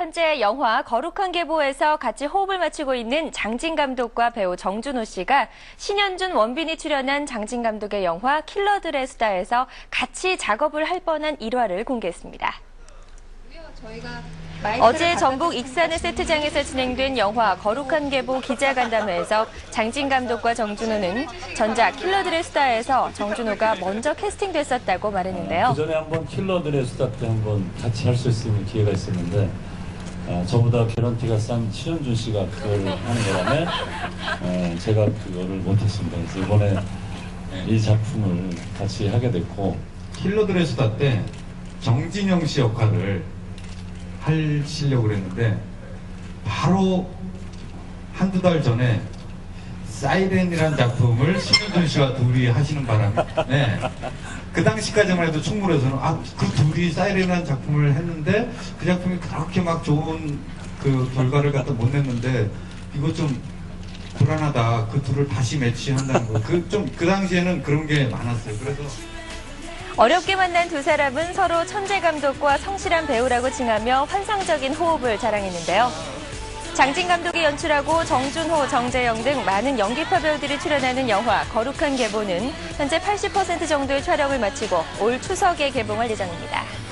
현재 영화 거룩한 계보에서 같이 호흡을 맞추고 있는 장진 감독과 배우 정준호 씨가 신현준 원빈이 출연한 장진 감독의 영화 킬러들의 수다에서 같이 작업을 할 뻔한 일화를 공개했습니다. 어제 전북 익산의 세트장에서 진행된 영화 거룩한 계보 기자간담회에서 장진 감독과 정준호는 전작 킬러들의 수다에서 정준호가 먼저 캐스팅됐었다고 말했는데요. 그 전에 한번 킬러들의 수다 때 한번 같이 할 수 있는 기회가 있었는데 아, 저보다 개런티가 싼 신현준 씨가 그걸 하는 바람에 에, 제가 그거를 못했습니다. 그래서 이번에 이 작품을 같이 하게 됐고 킬러들의 수다 때 정진영 씨 역할을 하시려고 그랬는데 바로 한두 달 전에 사이렌이라는 작품을 신현준 씨와 둘이 하시는 바람에 네. 그 당시까지만 해도 충무로에서는 아 그 둘이 사이렌이라는 작품을 했는데 그 작품이 그렇게 막 좋은 그 결과를 갖다 못 냈는데 이거 좀 불안하다. 그 둘을 다시 매치한다는 거. 그 좀 그 당시에는 그런 게 많았어요. 그래서 어렵게 만난 두 사람은 서로 천재 감독과 성실한 배우라고 칭하며 환상적인 호흡을 자랑했는데요. 장진 감독이 연출하고 정준호, 정재영 등 많은 연기파 배우들이 출연하는 영화 거룩한 계보는 현재 80% 정도의 촬영을 마치고 올 추석에 개봉할 예정입니다.